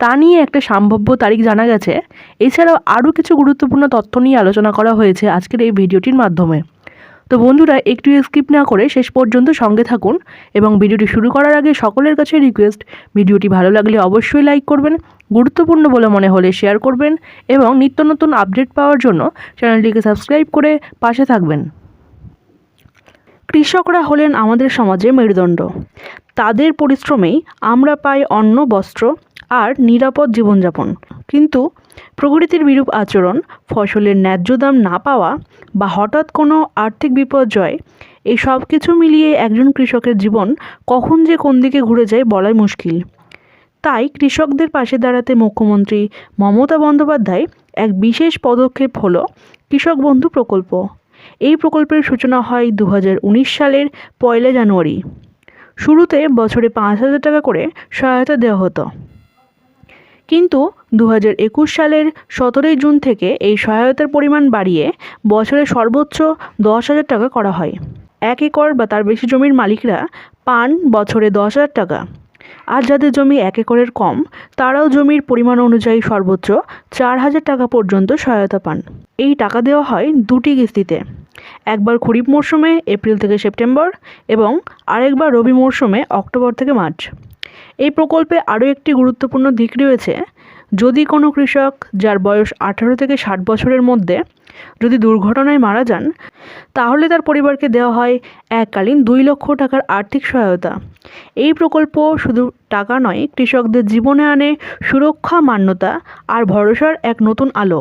তা নিয়ে একটা সম্ভাব্য তারিখ জানা গেছে। এছাড়াও আরও কিছু গুরুত্বপূর্ণ তথ্য নিয়ে আলোচনা করা হয়েছে আজকের এই ভিডিওটির মাধ্যমে। তো বন্ধুরা, একটু স্কিপ না করে শেষ পর্যন্ত সঙ্গে থাকুন এবং ভিডিওটি শুরু করার আগে সকলের কাছে রিকোয়েস্ট ভিডিওটি ভালো লাগলে অবশ্যই লাইক করবেন, গুরুত্বপূর্ণ বলে মনে হলে শেয়ার করবেন এবং নিত্য নতুন আপডেট পাওয়ার জন্য চ্যানেলটিকে সাবস্ক্রাইব করে পাশে থাকবেন। কৃষকরা হলেন আমাদের সমাজে মেরুদণ্ড। তাদের পরিশ্রমেই আমরা পাই অন্ন, বস্ত্র আর নিরাপদ জীবনযাপন। কিন্তু প্রকৃতির বিরূপ আচরণ, ফসলের ন্যায্য দাম না পাওয়া বা হঠাৎ কোনো আর্থিক বিপর্যয়, এই সব কিছু মিলিয়ে একজন কৃষকের জীবন কখন যে কোন দিকে ঘুরে যায় বলাই মুশকিল। তাই কৃষকদের পাশে দাঁড়াতে মুখ্যমন্ত্রী মমতা বন্দ্যোপাধ্যায় এক বিশেষ পদক্ষেপ হলো কৃষক বন্ধু প্রকল্প। এই প্রকল্পের সূচনা হয় দু হাজার উনিশ সালের পয়লা জানুয়ারি। শুরুতে বছরে পাঁচ হাজার টাকা করে সহায়তা দেওয়া হতো। কিন্তু দু সালের সতেরোই জুন থেকে এই সহায়তার পরিমাণ বাড়িয়ে বছরে সর্বোচ্চ দশ হাজার টাকা করা হয়। এক একর বা তার বেশি জমির মালিকরা পান বছরে দশ হাজার টাকা। আর যাদের জমি এক একরের কম, তারাও জমির পরিমাণ অনুযায়ী সর্বোচ্চ চার হাজার টাকা পর্যন্ত সহায়তা পান। এই টাকা দেওয়া হয় দুটি কিস্তিতে। একবার খরিফ মরশুমে, এপ্রিল থেকে সেপ্টেম্বর এবং আরেকবার রবি মরশুমে, অক্টোবর থেকে মার্চ। এই প্রকল্পে আরও একটি গুরুত্বপূর্ণ দিক রয়েছে। যদি কোনো কৃষক যার বয়স আঠারো থেকে ষাট বছরের মধ্যে যদি দুর্ঘটনায় মারা যান, তাহলে তার পরিবারকে দেওয়া হয় এককালীন দুই লক্ষ টাকার আর্থিক সহায়তা। এই প্রকল্প শুধু টাকা নয়, কৃষকদের জীবনে আনে সুরক্ষা, মান্যতা আর ভরসার এক নতুন আলো।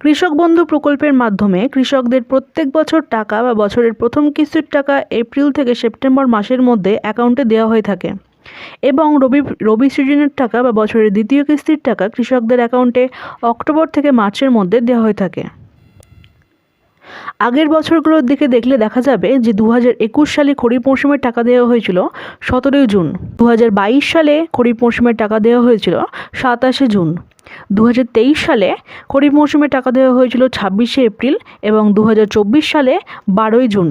কৃষক বন্ধু প্রকল্পের মাধ্যমে কৃষকদের প্রত্যেক বছর টাকা বা বছরের প্রথম কিস্তির টাকা এপ্রিল থেকে সেপ্টেম্বর মাসের মধ্যে অ্যাকাউন্টে দেওয়া হয়ে থাকে। এবং রবি রবি সিজনের টাকা বা বছরের দ্বিতীয় কিস্তির টাকা কৃষকদের অ্যাকাউন্টে অক্টোবর থেকে মার্চের মধ্যে দেওয়া হয়ে থাকে। আগের বছরগুলোর দিকে দেখলে দেখা যাবে যে দু হাজার একুশ সালে খরিফ মৌসুমের টাকা দেওয়া হয়েছিল সতেরোই জুন। দু হাজার বাইশ সালে খরিফ মৌসুমের টাকা দেওয়া হয়েছিল সাতাশে জুন। দু হাজার তেইশ সালে খরিফ মৌসুমে টাকা দেওয়া হয়েছিল ছাব্বিশে এপ্রিল এবং দু হাজার চব্বিশ সালে বারোই জুন।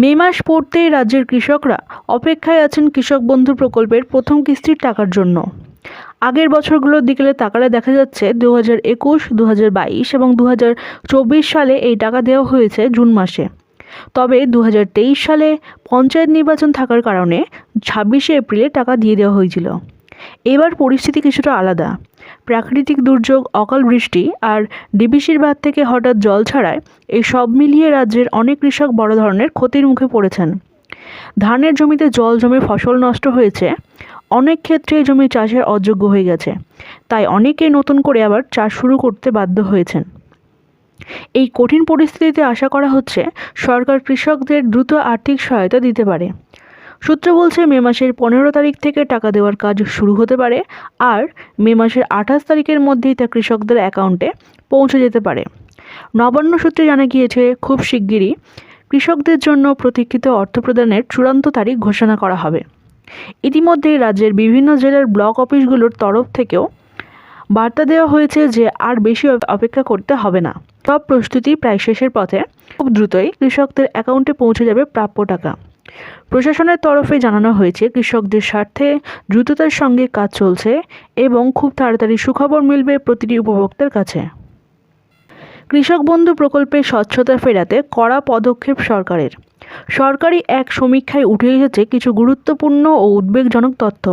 মে মাস পড়তেই রাজ্যের কৃষকরা অপেক্ষায় আছেন কৃষক বন্ধু প্রকল্পের প্রথম কিস্তির টাকার জন্য। আগের বছরগুলোর দিকে তাকালে দেখা যাচ্ছে দু হাজার একুশ দু হাজার বাইশ এবং দু হাজার চব্বিশ সালে এই টাকা দেওয়া হয়েছে জুন মাসে। তবে দু হাজার তেইশ সালে পঞ্চায়েত নির্বাচন থাকার কারণে ছাব্বিশে এপ্রিলে টাকা দিয়ে দেওয়া হয়েছিল। এবার পরিস্থিতি কিছুটা আলাদা। প্রাকৃতিক দুর্যোগ, অকাল বৃষ্টি আর ডিবিসির বাদ থেকে হঠাৎ জল ছাড়ায় এই সব মিলিয়ে রাজ্যের অনেক কৃষক বড় ধরনের ক্ষতির মুখে পড়েছেন। ধানের জমিতে জল জমে ফসল নষ্ট হয়েছে। অনেক ক্ষেত্রে এই জমি চাষের অযোগ্য হয়ে গেছে। তাই অনেকেই নতুন করে আবার চাষ শুরু করতে বাধ্য হয়েছেন। এই কঠিন পরিস্থিতিতে আশা করা হচ্ছে সরকার কৃষকদের দ্রুত আর্থিক সহায়তা দিতে পারে। সূত্র বলছে, মে মাসের পনেরো তারিখ থেকে টাকা দেওয়ার কাজ শুরু হতে পারে আর মে মাসের আঠাশ তারিখের মধ্যেই তা কৃষকদের অ্যাকাউন্টে পৌঁছে যেতে পারে। নবান্ন সূত্রে জানা গিয়েছে, খুব শিগগিরই কৃষকদের জন্য প্রতীক্ষিত অর্থ প্রদানের চূড়ান্ত তারিখ ঘোষণা করা হবে। ইতিমধ্যেই রাজ্যের বিভিন্ন জেলার ব্লক অফিসগুলোর তরফ থেকেও বার্তা দেওয়া হয়েছে যে আর বেশি অপেক্ষা করতে হবে না। সব প্রস্তুতি প্রায় শেষের পথে, খুব দ্রুতই কৃষকদের অ্যাকাউন্টে পৌঁছে যাবে প্রাপ্য টাকা। প্রশাসনের তরফে জানানো হয়েছে, কৃষকদের স্বার্থে দ্রুততার সঙ্গে কাজ চলছে এবং খুব তাড়াতাড়ি সুখবর মিলবে প্রতিটি উপভোক্তার কাছে। কৃষক বন্ধু প্রকল্পে স্বচ্ছতা ফেরাতে কড়া পদক্ষেপ সরকারের। সরকারি এক সমীক্ষায় উঠে এসেছে কিছু গুরুত্বপূর্ণ ও উদ্বেগজনক তথ্য।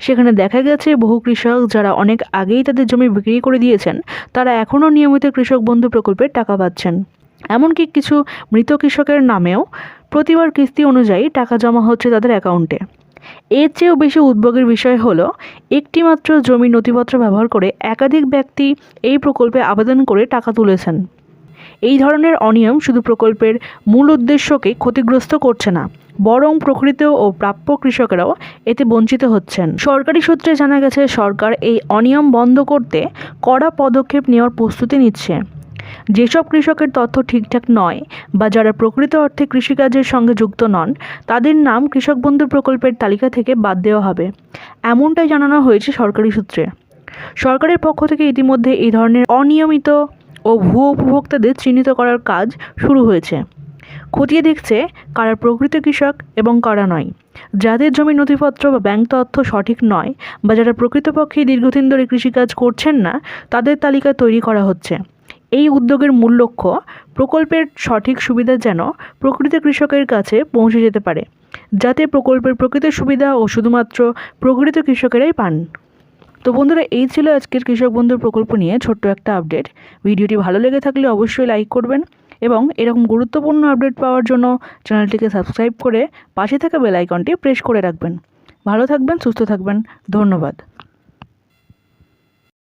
সেখানে দেখা গেছে, বহু কৃষক যারা অনেক আগেই তাদের জমি বিক্রি করে দিয়েছেন, তারা এখনও নিয়মিত কৃষক বন্ধু প্রকল্পের টাকা পাচ্ছেন। এমনকি কিছু মৃত কৃষকের নামেও প্রতিবার কিস্তি অনুযায়ী টাকা জমা হচ্ছে তাদের অ্যাকাউন্টে। এর চেয়েও বেশি উদ্বেগের বিষয় হলো, একটিমাত্র জমি নথিপত্র ব্যবহার করে একাধিক ব্যক্তি এই প্রকল্পে আবেদন করে টাকা তুলেছেন। এই ধরনের অনিয়ম শুধু প্রকল্পের মূল উদ্দেশ্যকে ক্ষতিগ্রস্ত করছে না, বরং প্রকৃত ও প্রাপ্য কৃষকেরাও এতে বঞ্চিত হচ্ছেন। সরকারি সূত্রে জানা গেছে, সরকার এই অনিয়ম বন্ধ করতে কড়া পদক্ষেপ নেওয়ার প্রস্তুতি নিচ্ছে। যেসব কৃষকের তথ্য ঠিকঠাক নয় বা যারা প্রকৃত অর্থে কৃষিকাজের সঙ্গে যুক্ত নন, তাদের নাম কৃষক বন্ধু প্রকল্পের তালিকা থেকে বাদ দেওয়া হবে। এমনটাই জানানো হয়েছে সরকারি সূত্রে। সরকারের পক্ষ থেকে ইতিমধ্যে এই ধরনের অনিয়মিত ও ভুয়ো উপভোক্তাদের চিহ্নিত করার কাজ শুরু হয়েছে। খতিয়ে দেখছে কারা প্রকৃত কৃষক এবং কারা নয়। যাদের জমির নথিপত্র বা ব্যাংক তথ্য সঠিক নয় বা যারা প্রকৃতপক্ষে দীর্ঘদিন ধরে কৃষিকাজ করছেন না, তাদের তালিকা তৈরি করা হচ্ছে। এই উদ্যোগের মূল লক্ষ্য প্রকল্পের সঠিক সুবিধা যেন প্রকৃত কৃষকের কাছে পৌঁছে যেতে পারে, যাতে প্রকল্পের প্রকৃত সুবিধা ও শুধুমাত্র প্রকৃত কৃষকেরাই পান। তো বন্ধুরা, এই ছিল আজকের কৃষক বন্ধুর প্রকল্প নিয়ে ছোট্ট একটা আপডেট। ভিডিওটি ভালো লেগে থাকলে অবশ্যই লাইক করবেন এবং এরকম গুরুত্বপূর্ণ আপডেট পাওয়ার জন্য চ্যানেলটিকে সাবস্ক্রাইব করে পাশে থাকা বেল আইকনটি প্রেস করে রাখবেন। ভালো থাকবেন, সুস্থ থাকবেন, ধন্যবাদ।